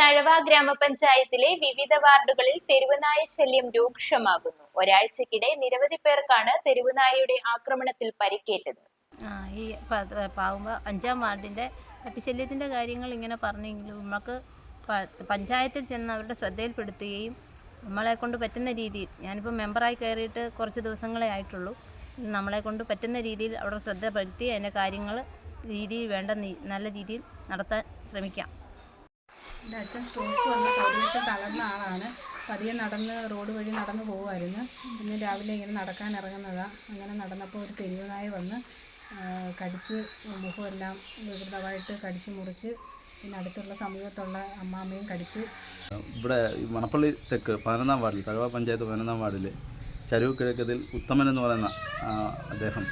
തഴവ ഗ്രാമപഞ്ചായത്തിലെ വിവിധ വാർഡുകളിൽ തെരുവുനായ ശല്യം രൂക്ഷമാകുന്നു. ഒരാഴ്ചക്കിടെ നിരവധി പേർക്കാണ് തെരുവുനായയുടെ ആക്രമണത്തിൽ പരിക്കേറ്റത്. ഈ പാവുമ്പ അഞ്ചാം വാർഡിന്റെ പട്ടിശല്യത്തിന്റെ കാര്യങ്ങൾ ഇങ്ങനെ പറഞ്ഞെങ്കിലും നമുക്ക് പഞ്ചായത്തിൽ ചെന്ന് അവരുടെ ശ്രദ്ധയിൽപ്പെടുത്തുകയും നമ്മളെ കൊണ്ട് പറ്റുന്ന രീതിയിൽ ഞാനിപ്പോൾ മെമ്പറായി കയറിയിട്ട് കുറച്ച് ദിവസങ്ങളെ ആയിട്ടുള്ളൂ. നമ്മളെ കൊണ്ട് പറ്റുന്ന രീതിയിൽ അവിടെ ശ്രദ്ധപ്പെടുത്തി അതിന്റെ കാര്യങ്ങൾ രീതിയിൽ വേണ്ട നല്ല രീതിയിൽ നടത്താൻ ശ്രമിക്കാം. എന്റെ അച്ഛൻ സ്ട്രോക്ക് വന്ന് പ്രതീക്ഷ തളർന്ന ആളാണ്. പതിയെ നടന്ന് റോഡ് വഴി നടന്നു പോകുമായിരുന്നു ഇന്ന് രാവിലെ ഇങ്ങനെ നടക്കാൻ ഇറങ്ങുന്നതാണ് അങ്ങനെ നടന്നപ്പോൾ ഒരു തെരുവ് നായ വന്ന് കടിച്ച് മുഖമെല്ലാം വികൃതമായിട്ട് കടിച്ച് മുറിച്ച് പിന്നെ അടുത്തുള്ള സമീപത്തുള്ള അമ്മാമ്മയും കടിച്ച്. ഇവിടെ മണപ്പള്ളി തെക്ക് പതിനൊന്നാം വാർഡിൽ തഴവ പഞ്ചായത്ത് പതിനൊന്നാം വാർഡിൽ ചരുവ് കിഴക്കതിൽ ഉത്തമൻ എന്ന് പറയുന്ന അദ്ദേഹം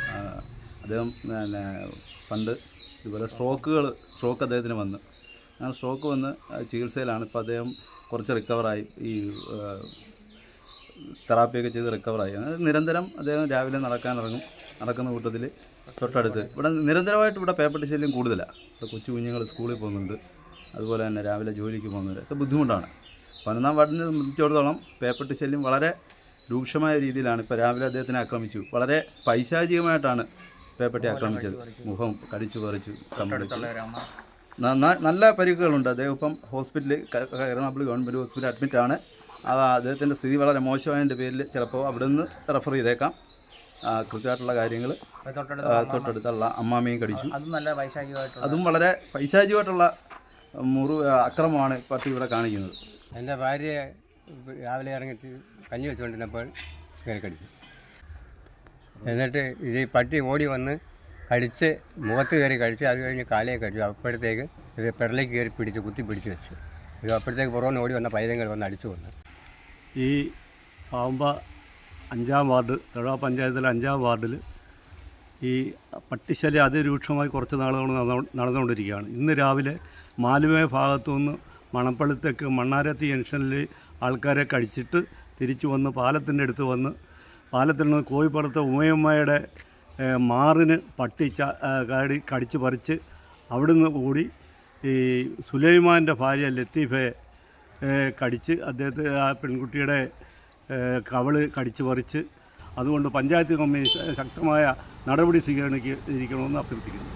അദ്ദേഹം പണ്ട് ഇതുപോലെ സ്ട്രോക്കുകൾ സ്ട്രോക്ക് അദ്ദേഹത്തിന് വന്ന്. ആ സ്ട്രോക്ക് വന്ന് ചികിത്സയിലാണ്. ഇപ്പോൾ അദ്ദേഹം കുറച്ച് റിക്കവറായി ഈ തെറാപ്പിയൊക്കെ ചെയ്ത് റിക്കവറായി അങ്ങനെ നിരന്തരം അദ്ദേഹം രാവിലെ നടക്കാനിറങ്ങും. നടക്കുന്ന കൂട്ടത്തിൽ തൊട്ടടുത്ത്. ഇവിടെ നിരന്തരമായിട്ട് ഇവിടെ പേപ്പട്ടി ശല്യം കൂടുതലാണ് ഇവിടെ കൊച്ചു കുഞ്ഞുങ്ങൾ സ്കൂളിൽ പോകുന്നുണ്ട്. അതുപോലെ തന്നെ രാവിലെ ജോലിക്ക് പോകുന്നുണ്ട് ഒക്കെ ബുദ്ധിമുട്ടാണ്. പതിനൊന്നാം വാർഡിനെ സംബന്ധിച്ചിടത്തോളം പേപ്പർ ശല്യം വളരെ രൂക്ഷമായ രീതിയിലാണ്. ഇപ്പോൾ രാവിലെ അദ്ദേഹത്തിനെ ആക്രമിച്ചു. വളരെ പൈശാചികമായിട്ടാണ് പേപ്പട്ടി ആക്രമിച്ചത്. മുഖം കടിച്ചു പറിച്ചു. കമ്പടിച്ചു നന്ന- നല്ല പരിക്കുകളുണ്ട്. അദ്ദേഹം ഇപ്പം ഹോസ്പിറ്റലിൽ എറണാകുളം ഗവൺമെന്റ് ഹോസ്പിറ്റലിൽ അഡ്മിറ്റാണ് അത് അദ്ദേഹത്തിന്റെ സ്ഥിതി വളരെ മോശമായതിന്റെ പേരിൽ ചിലപ്പോൾ അവിടെ നിന്ന് റെഫർ ചെയ്തേക്കാം കൃത്യമായിട്ടുള്ള കാര്യങ്ങൾ തൊട്ടടുത്തുള്ള അമ്മാമ്മയും കടിച്ചു. അതും നല്ല വൈശാഖികമായിട്ടുള്ള അതും വളരെ പൈശാചികമായിട്ടുള്ള മുറി അക്രമമാണ് പട്ടി ഇവിടെ കാണിക്കുന്നത്. എന്റെ ഭാര്യ രാവിലെ ഇറങ്ങിയിട്ട് കഞ്ഞി വെച്ചുകൊണ്ടിരുന്നപ്പോൾ കയറി കടിച്ചു. എന്നിട്ട് ഇത് ഈ പട്ടി ഓടി വന്ന് കടിച്ച് മുഖത്ത് കയറി കടിച്ച് അത് കഴിഞ്ഞ് കാലയെ കടിച്ചു അപ്പോഴത്തേക്ക് ഇത് പെടലേക്ക് കയറി പിടിച്ച് കുത്തി പിടിച്ച് വെച്ച്. ഇത് അപ്പോഴത്തേക്ക് പുറമെ ഓടി വന്ന പൈതങ്ങൾ വന്ന് അടിച്ചു വന്നു ഈ പാമ്പ അഞ്ചാം വാർഡ് തഴവ പഞ്ചായത്തിലെ അഞ്ചാം വാർഡിൽ ഈ പട്ടിശല്യം അതിരൂക്ഷമായി കുറച്ച് നാളുകൾ നടന്നു- നടന്നുകൊണ്ടിരിക്കുകയാണ്. ഇന്ന് രാവിലെ മാലുമേ ഭാഗത്തു നിന്ന് മണപ്പള്ളിത്തേക്ക് മണ്ണാരത്തി ജംഗ്ഷനിൽ ആൾക്കാരെ കടിച്ചിട്ട് തിരിച്ചു വന്ന് പാലത്തിന്റെ അടുത്ത് വന്ന് പാലത്തിൽ നിന്ന് കോഴിപ്പുറത്തെ ഉമയമ്മയുടെ മാറിന് പട്ടി കാടി കടിച്ചു പറിച്ച് അവിടുന്ന് കൂടി ഈ സുലൈമാന്റെ ഭാര്യ ലത്തീഫയെ കടിച്ച് അദ്ദേഹത്തെ ആ പെൺകുട്ടിയുടെ കവൾ കടിച്ചു പറിച്ച് അതുകൊണ്ട് പഞ്ചായത്ത് കമ്മീഷൻ ശക്തമായ നടപടി സ്വീകരിക്കണമെന്ന് അഭ്യർത്ഥിക്കുന്നു.